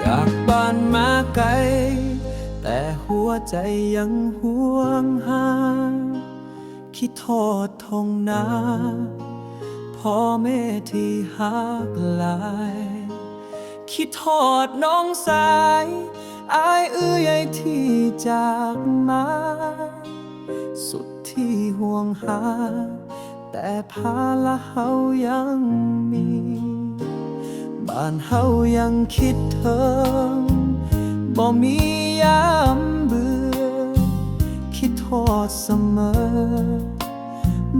จากบ้านมาไกล แต่หัวใจยังห่วงหา คิดโทษทงนาพ่อแม่ที่หักหลาย คิดโทษน้องสายอายเอื้อยที่จากมา สุดที่ห่วงหา แต่ภาละเฮายังมี บ้านเฮายังคิดถึงบ่มียามเบื่อ คิดโทษเสมอ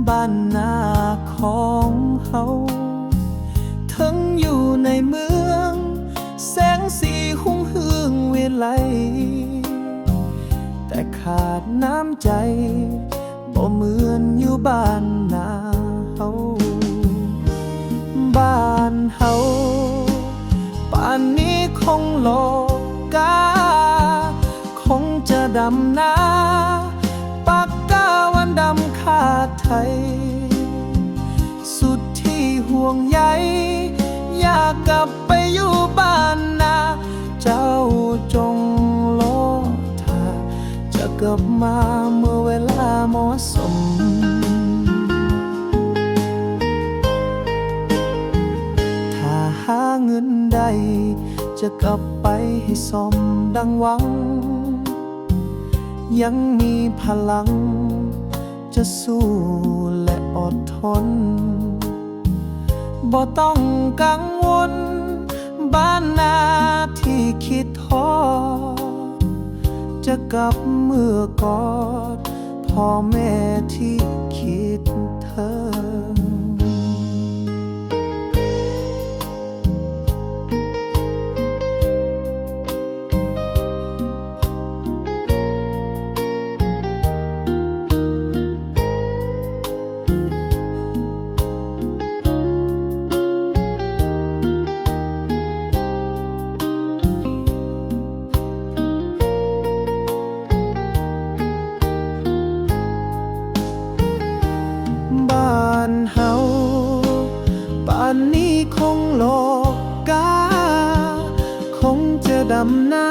บ้านนาของเฮาทั้งอยู่ในมือ สงสีหุ่งเฮืองเวไลแต่ขาดน้ำใจบ่เหมือนอยู่บ้านนาเฮาบ้านเฮาป่านนี้คงโลกา คงจะดำนาปากกาวันดำขาดไทย สุดที่ห่วงใยอยากกลับ อยู่บ้านนา เจ้าจงโลถ้าจะกลับมาเมื่อเวลาเหมาะสมถ้าหาเงินได้จะกลับไปให้สมดังหวัง ยังมีพลัง จะสู้และอดทนบ่ต้องกังวล บ้านนาที่คิดท้อจะกลับเมื่อกอดพ่อแม่ที่คิดเธอำนา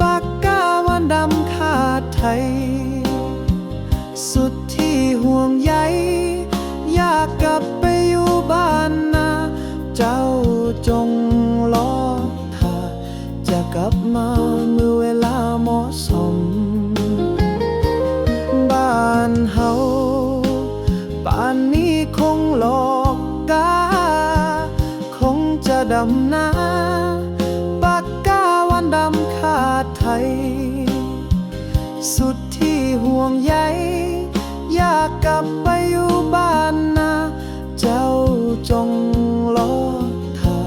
ปากกาวันดำขาดไทย สุดที่ห่วงใยอยากกลับไปอยู่บ้านนา เจ้าจงรอถ้าจะกลับมาเมื่อเวลาเหมาะสม บ้านเฮาป่านนี้คงโลอกา คงจะดำนา สุดที่ห่วงใยอยากกลับไปอยู่บ้านนา เจ้าจงรอถ้า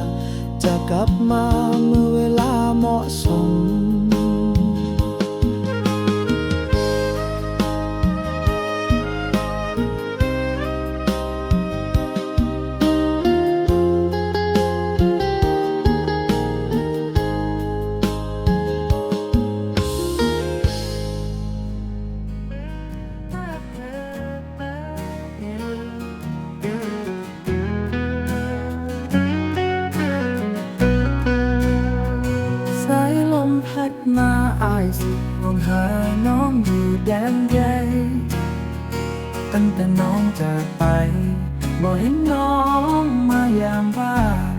จะกลับมาเมื่อเวลาเหมาะสม มาอายสิมองหาน้องอยู่แดนใหญ่ตั้งแต่น้องจากไปบ่เห็นน้องมายามบ้าน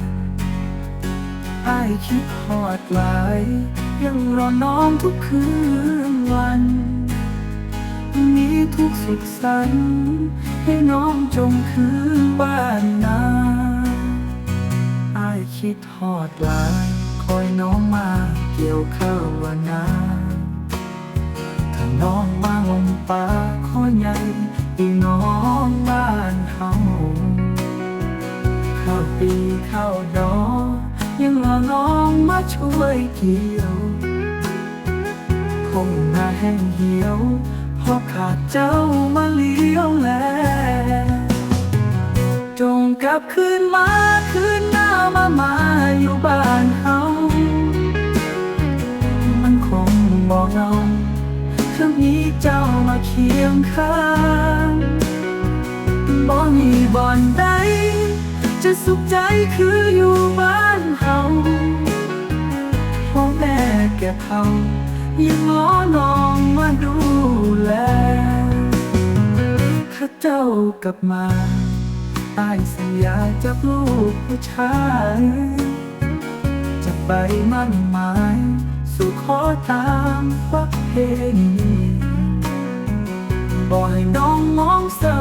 อคิดหอดหลาย ยังรอน้องทุกคืนวันมีทุกสุขสันต์ให้น้องจงคืนบ้านนาอคิดหอดหลาย คอยน้องมา เกี่ยวข้าวว่านาถ้าน้องมาลงป่าคอยใหญ่อีน้องบ้านเฮาข้าวปีข้าวดอยังรอน้องมาช่วยเกี่ยว คงหน้าแห้งเหี่ยวเพราะขาดเจ้ามาเลี้ยวแลจงกลับคืนมาคืนหน้ามามาอยู่บ้านเฮา เหงาถ้ามีเจ้ามาเคียงข้างบ่มีบ่อนใด จะสุขใจคืออยู่บ้านเฮาพ่อแม่แก่เฒ่ายังง้อน้องมาดูแลถ้าเจ้ากลับมาตายสัญญาจากลูกผู้ชาย จะไปมั่นหมาย ขอตามประเพณีบอกให้น้องมองเศร้า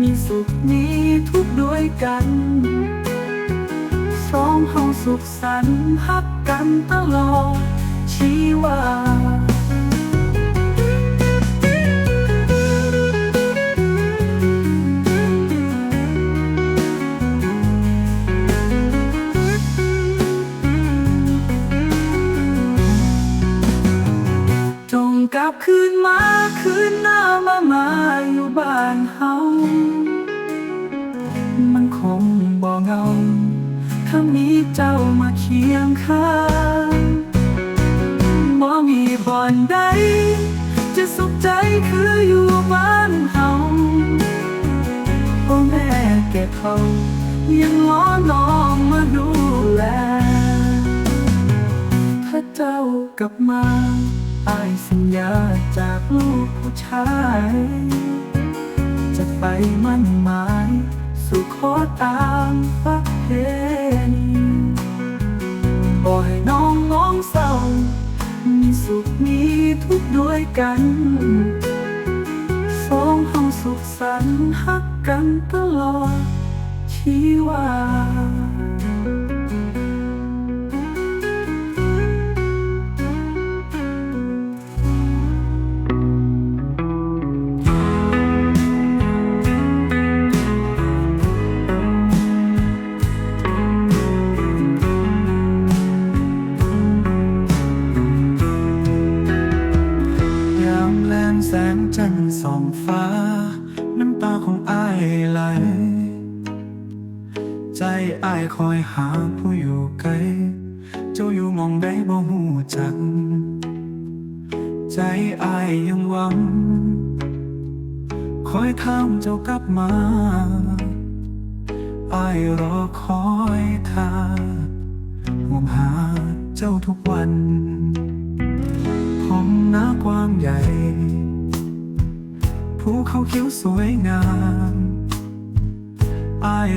มีสุขนี้ทุกด้วยกันสองเฮาสุขสันต์ฮักกันตลอดชีวา คืนมาคืนหน้ามามาอยู่บ้านเฮา มันคงบ่เงา ถ้ามีเจ้ามาเคียงข้างบ่มีบ่อนใด จะสุขใจคืออยู่บ้านเฮาพ่อแม่แก่เขายังง้อน้องมาดูแล ถ้าเจ้ากลับมา อายสัญญาจากลูกผู้ชาย จะไปมั่นหมายสู่ขอตามประเพณีบอกให้น้องน้องเศร้า มีสุขมีทุกข์ด้วยกันสองเฮาสุขสันต์ฮักกันตลอดชีวา ใจอ้ายคอยหาผู้อยู่ไกล เจ้าอยู่มองใดบ่หูจัก ใจอ้ายยังหวัง คอยทำเจ้ากลับมาอ้ายรอคอยท่าห่วงหาเจ้าทุกวันห้องน้ากว้างใหญ่ภูเขาเขียวสวยงามอาย